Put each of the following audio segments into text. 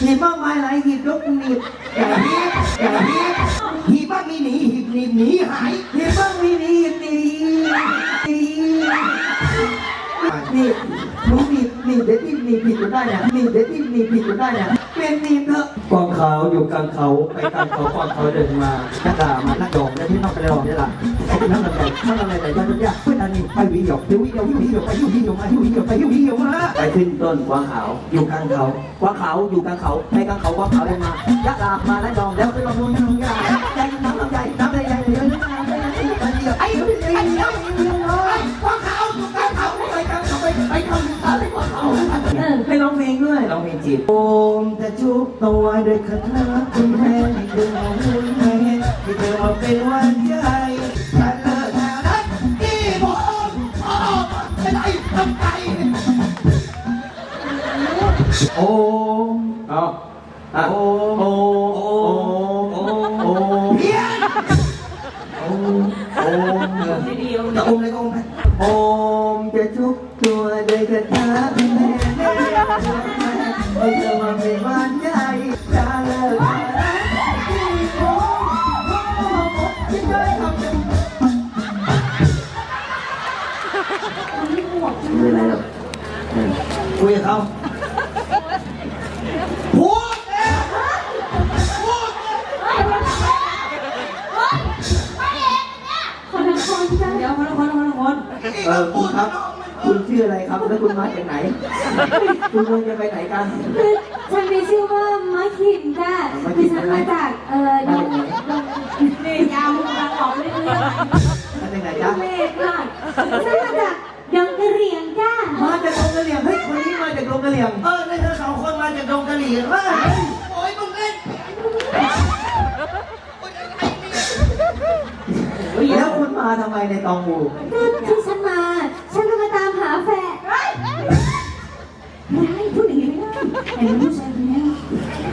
หีบมากมายหลายหีบยกหนีบอย่าหีบอย่าหีบหีบบ้างมีหนีหีบหนีบหนีหายหนีบบ้างมีหนีบหนีบหนีหนี่หนูหนีบหนีบเด็ดที่หนีบผิดก็ได้เนี่ยหนีบเด็ดที่หนีบผิดก็ได้เนี่ยเปลี่ยนีมเถอะกองเขาอยู่กลางเขาไปกลางเขากองเขาเดินมานักด่ามานักดองแล้วที่นอกไปดองนี่ล่ะนั่นอะไรนักอะไรแต่ยังยากเพื่อนอันนี้ไปวิหยกไปวิหยกวิหยกไปวิหยกมาวิหยกไปวิหยกมาไปขึ้นต้นกวางขาวอยู่กลางเขากวางขาวอยู่กลางเขาไปกลางเขากวางขาวเดินมายะลามาและดองแล้วไปลองล โอมจะชุบตัวด้วยคาถาคุณแม่ให้เธอเอาหุ่นแม่ให้เธอเอาเป็นวันใหญ่แต่เลิกแถวนั้นที่ผมออกไปไหนทำไงโอมเอาอะโอมโอมโอมโอมโอมเพี้ยนโอมโอมจะอมอะไรก็อมไปโอม คุยกับเขาพูดเองพูดคนละคนจ้ะเดี๋ยวคนละคนคนละคนเออคุณครับ คุณชื่ออะไรครับ แล้วคุณมาจากไหน คุณควรจะไปไหนกัน คือฉันมีชื่อว่ามาคินจ้ะคือฉันมาจากเอ่อดงดงเนี่ยยาวกำลังออกเรื่อยมาจากไหนๆจ๊ะ เมฆค่ะฉัน เหลี่ยงเออในเธอสองคนมาจากดงกะหรี่เฮ้ยโอ้ยมึงเล่นแล้วคุณมาทำไมในตองอูก็ที่ฉันมา ฉันก็มาตามหาแฟนไม่ได้พูดอย่างนี้ไม่ได้เห็นผู้ชายคนนี้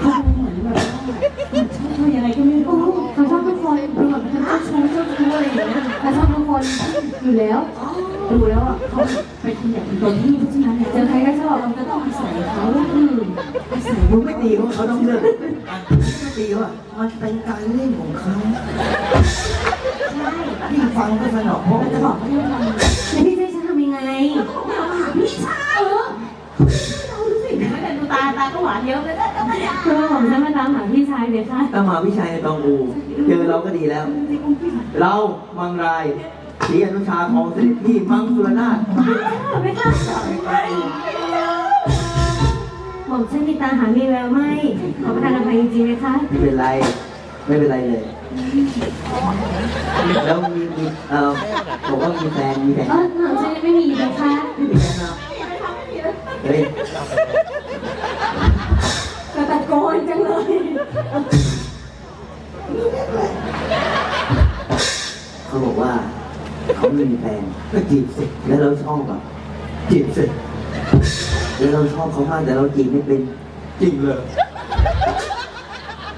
เขาดูเหมือนแบบว่าชอบชอบยังไงก็ไม่รู้เขาชอบทุกคนดูแบบเป็นเจ้าชู้เจ้าชู้อะไรอย่างเงี้ยเขาชอบทุกคนอยู่แล้ว ดูแล้วอะเขาเป็นคนอย่างตัวที่ เพราะฉะนั้นเนี่ยเจอใครก็ชอบเราก็ต้องอาศัยเขาอืมอาศัยมึงไม่ตีเขาเขาต้องเลือกไม่ตีเขาอะมันเป็นการเล่นของเขาใช่ยิ่งฟังก็สนองเพราะเราจะบอกเขาเรื่องอะไรแล้วพี่จะให้ฉันทำยังไงพี่ชายเออเราดูสิไม่แต่ดูตาตาก็หวานเยอะเลยนะคือผมจะมาตามหาพี่ชายเลยค่ะตามหาวิชัยในตองอูเจอเราก็ดีแล้ว เรามังราย ศรีอนุชาของเสด็จพี่มังสุรนาถไม่ค่ะผมฉันมีตาหามีแววไหมขอประทานอภัยจริงๆนะคะไม่เป็นไร ไม่เป็นไรเลย แล้วมีมีเอ่อบอกว่ามีแฟนมีแฟนเออหนังฉันยังไม่มีเลยค่ะไม่มีแฟนนะเฮ้ยกระตะโกนจังเลย เขาบอกว่า เขาไม่มีแฟนก็จีบสิแล้วเราชอบอะจีบสิแล้วเราชอบเขามากแต่เราจีบไม่เป็นจริงเลย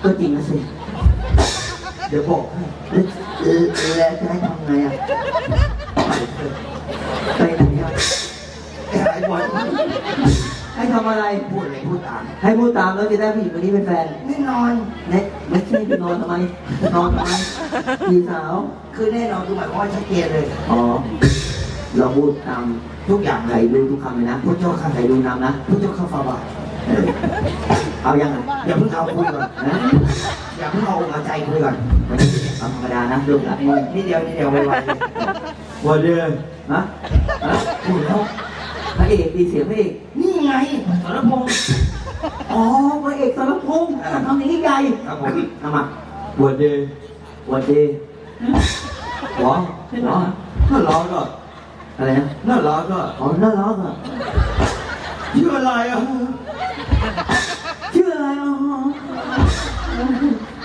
ก็จริงนะสิเดี๋ยวบอกให้แล้วแล้วจะให้ทำไงอะไปไหนอะไอ้บอย ให้ทำอะไร พูดอะไรพูดตามให้พูดตามแล้วจะได้ผู้หญิงคนนี้เป็นแฟนแน่นอนเน็ตไม่ใช่ไปนอนทำไม นอนทำไมพี่สาว คือแน่นอนคือหมายความว่าชัดเจนเลย อ๋อ เราพูดตามทุกอย่างใครดูทุกคำเลยนะพูดเจ้าข้าใครดูนำนะ พุทธเจ้าข้าฟาบาทเออเอายังไงอย่าเพิ่งเอาคุยก่อนนะอย่าเพิ่งเอาเอาใจคุยก่อนวันนี้เอาธรรมดานะลูกหลานมึงนิดเดียวนิดเดียวไวๆเลยวันเดียวฮะฮะพูดแล้วพระเอกดีเสียงพระเอกนี่ ไงสรพงษ์อ๋อพระเอกสรพงษ์ทำนี้ใหญ่ครับผมทำมาวันเดียววันดีหรอหรอน่ารักอะอะไรนะน่ารักอะอ๋อน่ารักอะชื่ออะไรอะชื่ออะไรอ๋อ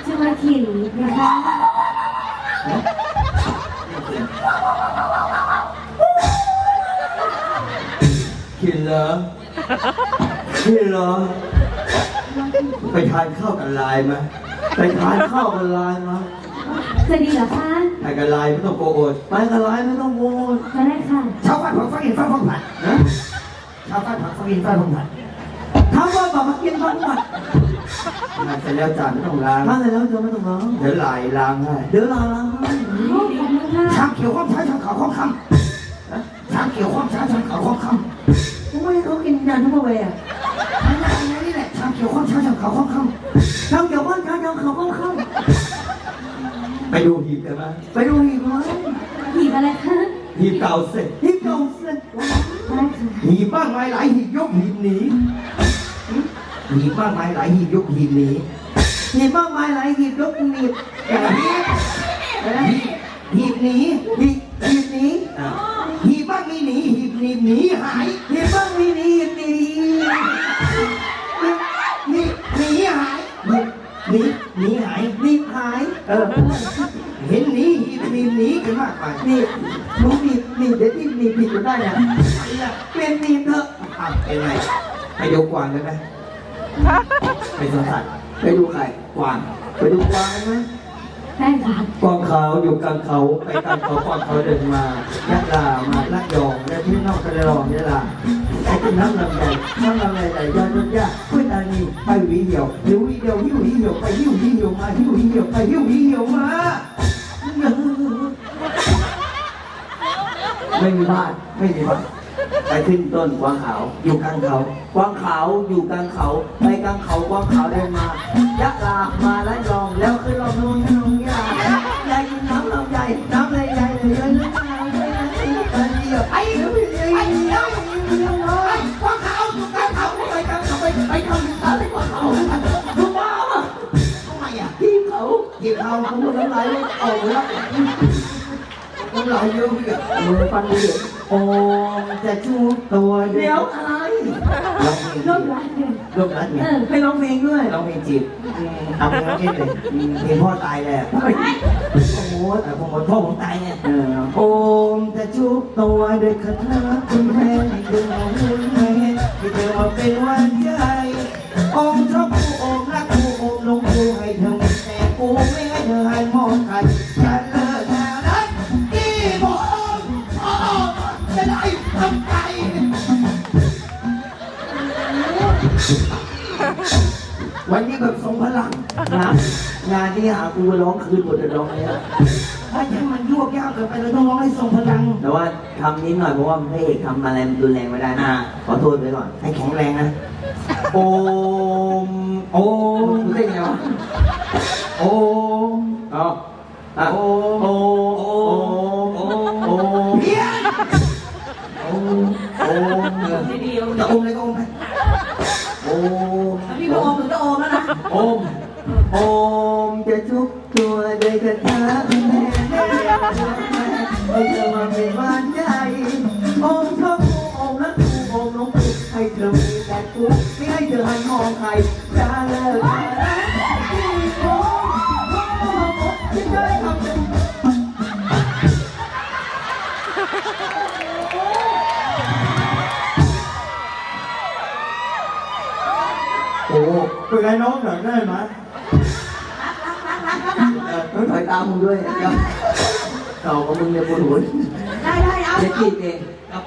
ชื่อว่าขินนะคะกินเหรอ กินเหรอ ไปทานข้าวกันลายไหมไปทานข้าวกันไลน์มาจะดีเหรอคะทานกันลายไม่ต้องโกโอดไปกันไลน์ไม่ต้องโวยมาได้ค่ะชาวบ้านผักฟักอินฟ้าฟังผัดนะชาวบ้านผักฟักอินฟ้าฟังผัดทำว่าแบบมากินทั้งหมดงานเสร็จแล้วจานไม่ต้องล้างถ้าเสร็จแล้วเธอไม่ต้องร้องเดี๋ยวไหลล้างให้เดี๋ยวลาล้างให้โอ้ขอบคุณค่ะช้างเขียวข้อมช้างช้างขาวข้อมากินยาทุกเวย์อะอันนี้นี่แหละช้างเขียวข้อมช้างช้างขาวข้อมคำทำเกี่ยวกับการทำเขาเข้าเข้าไปดูหีบกันไหมไปดูหีบไหมหีบอะไรคะหีบเก่าเสร็จหีบเก่าเสร็จได้ค่ะหีบมากมายหลายหีบยกหีบหนีหีบมากมายหลายหีบยกหีบหนีหีบมากมายหลายหีบยกหนีบแต่หีบหีบหนีหีบหีบนี้อะหีบบ้างมีหนีหีบหนีบหนีหายหีบบ้างมีหีบหนี ออเห็นหนีมีหนีกันมากไปนีบหนูหนีบหนีบเดี๋ยวที่หนีบผิดก็ได้เนี่ยเปลี่ยนหนีบเถอะอะเป็นไงไปดูกวางเลยไหมไปสวนสัตว์ไปดูใครกวางไปดูกวางไหม กวางเขาอยู่กลางเขาไปกลางเขากวางเขาเดินมายะลามาละยองและที่นอกกระรองยะลาไอ้ที่น้ำลำไยน้ำลำไยไหลยอดยอดยาพุทธานีไปหวีเหี่ยวหิวหวีเหี่ยวหิวหวีเหี่ยวไปหิวหวีเหี่ยวมาหิวหวีเหี่ยวไปหิวหวีเหี่ยวมาไม่มีบ้านไม่มีว่าไปขึ้นต้นกวางขาวอยู่กลางเขากวางขาวอยู่กลางเขา ไปกลางเขากวางขาวเดินมายะลามา เขาที่เขาเขาพูดน้ำลายออกแล้วน้ำลายเยอะพี่อะมือฟันดีโอ้จะชูตัวเดียวอะไรร้องเพลงร่วมรักเลยร่วมรัดไงเออให้ร้องเพลงด้วยร้องเพลงจีบทำเพลงจีบเลยเพลงพ่อตายเลยอะโอ้โหแต่ผมบอกพ่อผมตายเนี่ยโอมจะชุบตัวด้วยคาถาคุณแม่ให้ดึงเอาหุ่นแม่ให้เธอมาเป็นวันใจโอมชอบกูโอมรักกูโอมลงกูให้เธอ ให้มองใครฉันเลิกแถวนั้นกี่ผมอ๋อจะได้ทำไก่วันนี้แบบทรงพลังงานงานที่หากูร้องคืนหมดเลยร้องเนี้ยถ้าใช่มันยวบยากเกินไปเราต้องร้องให้ทรงพลัง แต่ว่าทำนิดหน่อยเพราะว่าพระเอกทำอะไรรุนแรงไม่ได้นะอ่าขอโทษไว้ก่อน ให้แข็งแรงนะ โอม โอมมึงเล่นไงวะโอมอ๋อ อะ โอ้เป็นไงน้องหน่อยได้ไหมต้องถอยตามมึงด้วยเดี๋ยวเก่ากับมึงเนี่ยปวดหัวได้ได้เอา เดี๋ยวจีบเองครับ